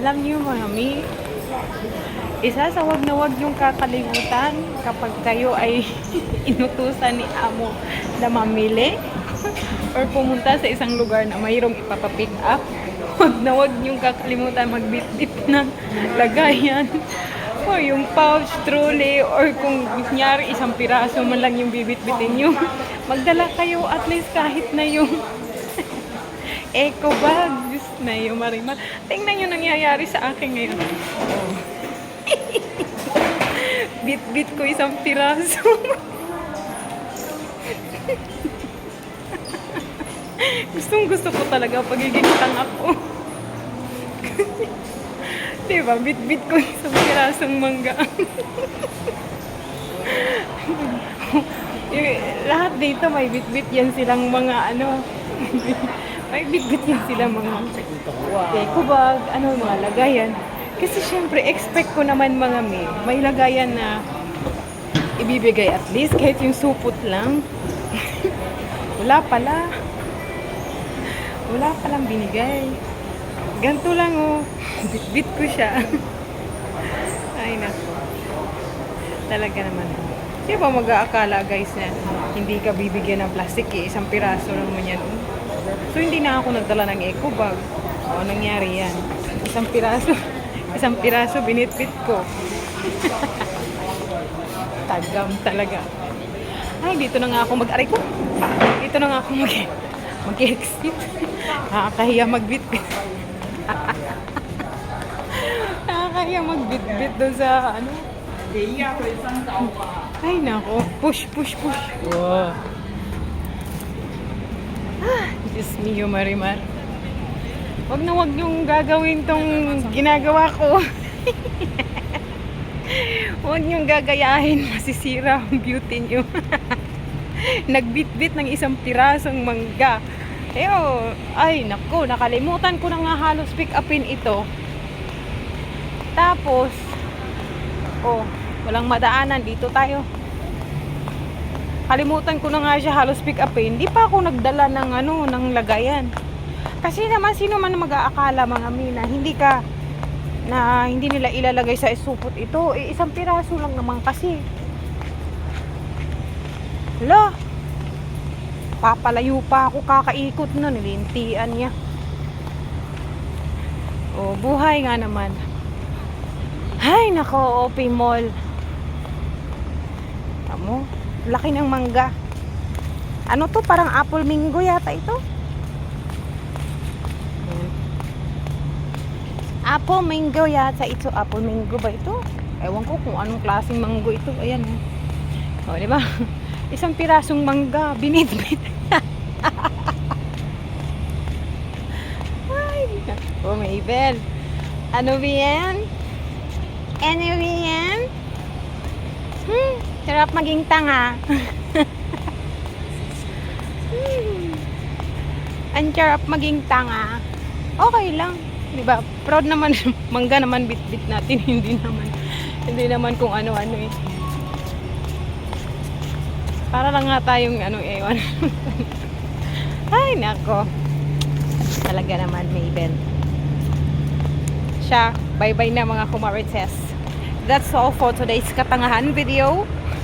Alam niyo mami, isa sa wag na wag yung kakalimutan kapag kayo ay inutusan ni amo na mamili or pumunta sa isang lugar na mayroong ipapapick up. Wag na wag yung kakalimutan magbitbit ng lagayan o yung pouch, trolley, or kung kunyari isang piraso man lang yung bibitbitin nyo. Magdala kayo at least kahit na yung eco bag. Na yung marimar. Tingnan yung nangyayari sa akin ngayon. Bit-bit ko isang piraso. Gustong gusto ko talaga pagiging tanga ko. diba? Bit-bit ko isang pirasong mangga. Lahat dito may bit-bit yan silang mga ano. May bit-bit yan silang mga eco bag, ano, mga lagayan. Kasi syempre, expect ko naman mga may, may lagayan na ibibigay at least kahit yung supot lang. Wala pala. Wala palang binigay. Ganto lang oh. Bit-bit ko siya. Ay nako. Talaga naman. Di ba mag-aakala guys na hindi ka bibigyan ng plastic eh. Isang piraso naman yan. oh. So hindi na ako nagdala ng eco bag. O nangyari yan. Isang piraso. Isang piraso binitbit ko. Tagam talaga. Ay, dito na nga ako mag-aray ko. Dito na nga ako mag mag-exit. Nakakahiya magbitbit. Nakakahiya magbitbit doon sa ano. Ay, nako. Push, push, push. Wow. Diyos mio, Marimar. Wag na wag yung gagawin tong ginagawa ko. Huwag niyong gagayahin, masisira ang beauty niyo. Nagbitbit ng isang pirasong mangga. Eh, ay, nako, nakalimutan ko na nga halos pick upin ito. Tapos, oh, walang madaanan, dito tayo. Kalimutan ko na nga siya halos pick upin. Di pa ako nagdala ng ano, ng lagayan. Kasi naman, sino man mag-aakala mga mina, hindi ka na hindi nila ilalagay sa supot ito. Eh, isang piraso lang naman kasi. Hala, papalayo pa ako kakaikot na, nilintian niya. O, buhay nga naman. Ay, nako, OP Mall. Tamo, laki ng mangga. Ano to? Parang apple mango yata ito. Apple mango yata ito. Apple mango ba ito? Ewan ko kung anong klaseng mango ito. Ayan. O, di ba? Isang pirasong mangga. Binitbit. Ay. Oh, Mabel. Ano ba yan? Ano ba? Hmm, sarap maging tanga. Ang sarap maging tanga. Okay lang. Di ba? Proud naman, mangga naman bit-bit natin, hindi naman, hindi naman kung ano-ano eh. Para lang nga tayong ano, ewan. Ay, nako. Talaga naman, Mabel. Siya, bye-bye na mga kumarites. That's all for today's katangahan video.